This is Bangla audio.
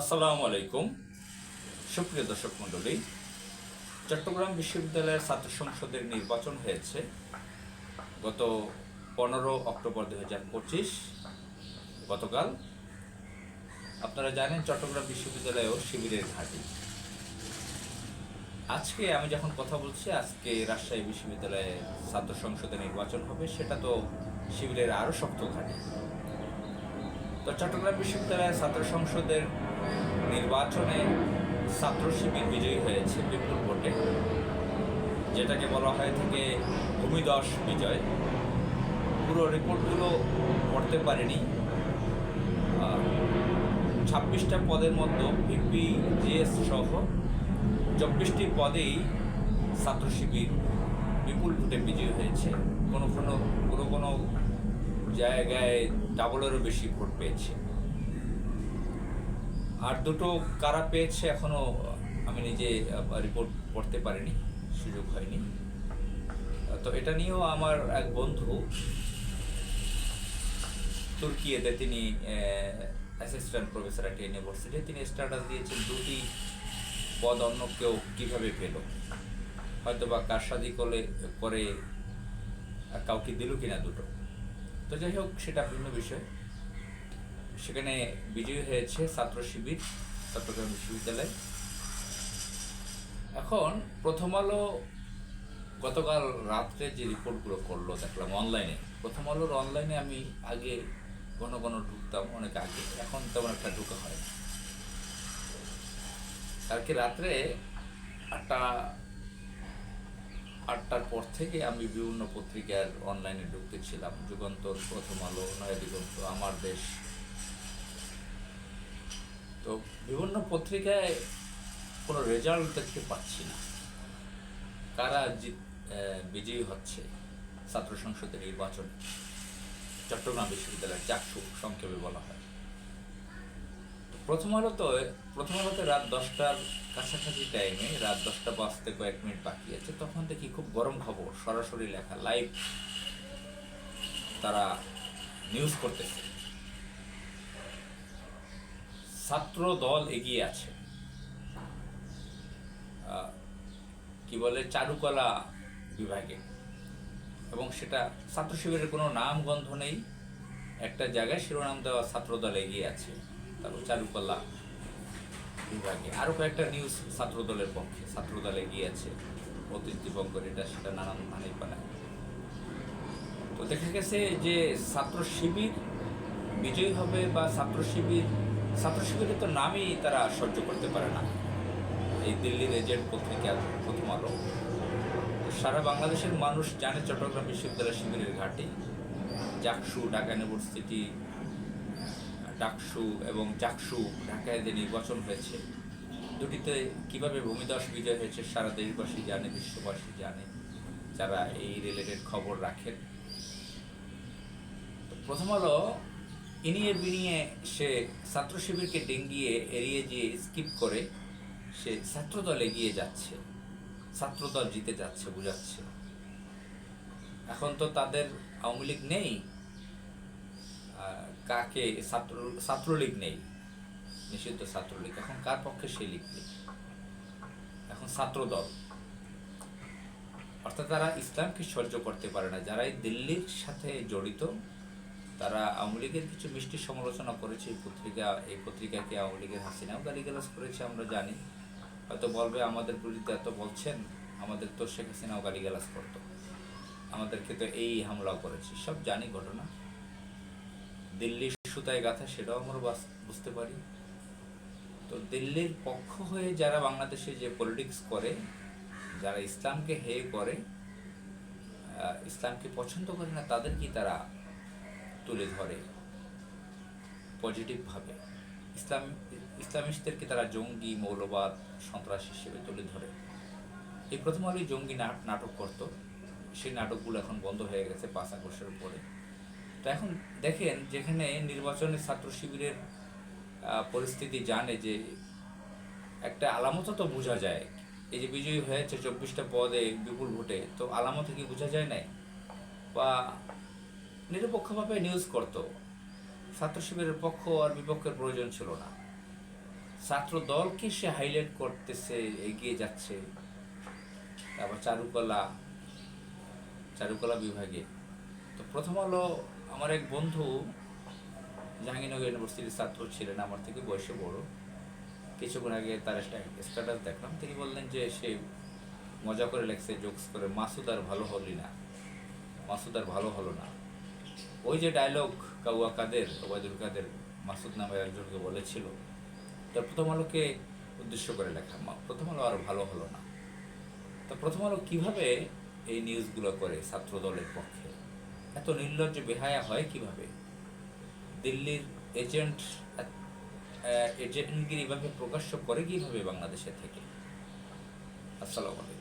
আসসালামু আলাইকুম। সুপ্রিয় দর্শক মণ্ডলী, চট্টগ্রাম বিশ্ববিদ্যালয়ের ছাত্র সংসদের নির্বাচন হয়েছে গত পনেরো অক্টোবর দু হাজার পঁচিশ, গতকাল। আপনারা জানেন চট্টগ্রাম বিশ্ববিদ্যালয়েও শিবিরের ঘাঁটি। আজকে আমি যখন কথা বলছি, আজকে রাজশাহী বিশ্ববিদ্যালয়ে ছাত্র সংসদে নির্বাচন হবে, সেটা তো শিবিরের আরও শক্ত ঘাঁটি। তো চট্টগ্রাম বিশ্ববিদ্যালয়ের ছাত্র সংসদের নির্বাচনে ছাত্র শিবির বিজয়ী হয়েছে বিপুল ভোটে, যেটাকে বলা হয় থেকে ভূমিদশ বিজয়। পুরো রিপোর্টগুলো পড়তে পারেনি। ছাব্বিশটা পদের মধ্যে ভিপি, জিএস সহ চব্বিশটি পদেই ছাত্র শিবির বিপুল ভোটে বিজয়ী হয়েছে। কোনো কোনো কোনো কোনো জায়গায় ডাবলেরও বেশি ভোট পেয়েছে। আর দুটো কারা পেয়েছে এখনও, আমি নিজে রিপোর্ট পড়তে পারিনি, সুযোগ হয়নি। তো এটা নিয়েও আমার এক বন্ধু, তুর্কিয়েতে তিনি অ্যাসিস্ট্যান্ট প্রফেসর অ্যাট ইউনিভার্সিটি তিনি স্ট্যাটাস দিয়েছেন, দুটি পদ অন্য কেউ কীভাবে পেল? হয়তো বা কারসাদি করে করে, কাউকে দিল কিনা দুটো? তো যাই হোক, সেটা ভিন্ন বিষয়। সেখানে বিজয়ী হয়েছে ছাত্র শিবির, চট্টগ্রাম বিশ্ববিদ্যালয়। এখন প্রথম আলো গতকাল রাত্রে যে রিপোর্টগুলো করল, দেখলাম অনলাইনে প্রথম আলোর অনলাইনে আমি আগে ঘন ঘন ঢুকতাম, অনেক আগে। এখন তেমন একটা ঢুকা হয় কালকে রাত্রে আটটা আটটার পর থেকে আমি বিভিন্ন পত্রিকার অনলাইনে ঢুকতেছিলাম যুগান্তর, প্রথম আলো, নয়া দিগন্ত, আমার দেশ। তো বিভিন্ন পত্রিকায় কোনো রেজাল্ট দেখতে পাচ্ছি না। কারা জিত বিজয়ী হচ্ছে ছাত্র সংসদের নির্বাচন? চট্টগ্রাম বিশ্ববিদ্যালয়ের চাকসু সংক্ষেপে বলা হয়। প্রথম আলোতে প্রথম আলোতে রাত দশটার কাছাকাছি টাইমে রাত দশটা বাজতে কয়েক মিনিট বাকি আছে। তখন দেখি খুব গরম খবর, সরাসরি লেখা লাইভ তারা নিউজ করতেছে। ছাত্র দল এগিয়ে আছে। কি বলে, চারুকলা বিভাগে। এবং সেটা ছাত্র শিবিরের কোনো নাম গন্ধ নেই। একটা জায়গায় শিরোনাম দেওয়া ছাত্র দল এগিয়ে আছে। তারপর চারুকলা বিভাগে। আরও কয়েকটা নিউজ ছাত্র দলের পক্ষে ছাত্র দল এগিয়ে আছে। অতীত দিবঙ্কর এটা সেটা নানান নানাই পালায়। তো দেখা গেছে যে ছাত্র শিবির বিজয়ী হবে বা ছাত্র শিবির, ছাত্র শিবিরের তো নামই তারা সহ্য করতে পারে না। এই দিল্লির এজেন্ট পত্রিকা প্রথম আলো। সারা বাংলাদেশের মানুষ জানে চট্টগ্রাম বিশ্ববিদ্যালয় শিবিরের ঘাটে। জাকসু, ঢাকা ইউনিভার্সিটি ডাকসু এবং জাকসু ঢাকায় যে নির্বাচন হয়েছে, দুটিতে কীভাবে ভূমিদশ বিজয় হয়েছে সারা দেশবাসী জানে, বিশ্ববাসী জানে, যারা এই রিলেটেড খবর রাখেন? প্রথম আলো, ইনিয়ে বিনিয়ে সে ছাত্র শিবিরকে ডেঙ্গিয়ে এড়িয়ে গিয়ে স্কিপ করে সে ছাত্রদল এগিয়ে যাচ্ছে, ছাত্রদল জিতে যাচ্ছে, বুঝাচ্ছে। এখন তো তাদের আওয়ামী লীগ নেই কাকে ছাত্র ছাত্রলীগ নেই? নিষিদ্ধ ছাত্রলীগ। এখন কার পক্ষে সে লিখবে এখন ছাত্রদল। অর্থাৎ তারা ইসলামকে সহ্য করতে পারে না। যারা এই দিল্লির সাথে জড়িত, তারা আওয়ামী লীগের কিছু মিষ্টি সমালোচনা করেছে। এই পত্রিকা এই পত্রিকাকে আওয়ামী লীগের হাসিনাও গালিগালাজ করেছে, আমরা জানি। হয়তো বলবে, আমাদের বিরুদ্ধে এত বলছেন, আমাদের তো শেখ হাসিনাও গালিগালাজ করতো। আমাদেরকে তো এই হামলা করেছে। সব জানি ঘটনা। দিল্লির সুতায় গাথা সেটাও আমরা বুঝতে পারি। তো দিল্লির পক্ষ হয়ে যারা বাংলাদেশে যে পলিটিক্স করে, যারা ইসলামকে হে করে ইসলামকে পছন্দ করে না, তাদেরকেই তারা তুলে ধরে পজিটিভভাবে ইসলাম, ইসলামিস্টদেরকে তারা জঙ্গি, মৌলবাদ, সন্ত্রাস হিসেবে তুলে ধরে। এই প্রথম আলোই জঙ্গি নাটক করত। সেই নাটকগুলো এখন বন্ধ হয়ে গেছে পাঁচ আগস্টের পরে তো এখন দেখেন যেখানে নির্বাচনে ছাত্র শিবিরের পরিস্থিতি জানে যে একটা আলামত তো বোঝা যায়। এই যে বিজয়ী হয়েছে চব্বিশটা পদে বিপুল ভোটে, তো আলামত কি বোঝা যায় নাই? বা নিরপেক্ষভাবে নিউজ করতো, ছাত্র শিবিরের পক্ষ আর বিপক্ষের প্রয়োজন ছিল না। ছাত্র দলকে সে হাইলাইট করতেছে, এগিয়ে যাচ্ছে? তারপর চারুকলা চারুকলা বিভাগে। তো প্রথম আলো আমার এক বন্ধু জাহাঙ্গীরনগর ইউনিভার্সিটির ছাত্র ছিলেন, আমার থেকে বয়সে বড়। কিছুক্ষণ আগে তার একটা স্ট্যাটাস দেখলাম। তিনি বললেন যে সে মজা করে লেখছে জোকস করে, মাসুদ আর ভালো হলি না, মাসুদ আর ভালো হলো না। ওই যে ডায়লগ কাউয়া কাদের, ওবায়দুল কাদের, মাসুদ নামের একজনকে বলেছিল। তো প্রথম আলোকে উদ্দেশ্য করে লেখা প্রথম আলো আর ভালো হলো না। তো প্রথম আলো কীভাবে এই নিউজগুলো করে ছাত্র দলের পক্ষে? এত নির্লজ্জ বেহায়া হয় কীভাবে? দিল্লির এজেন্ট এজেন্টগিরি এভাবে প্রকাশ্য করে কীভাবে বাংলাদেশে থেকে? আসসালামু আলাইকুম।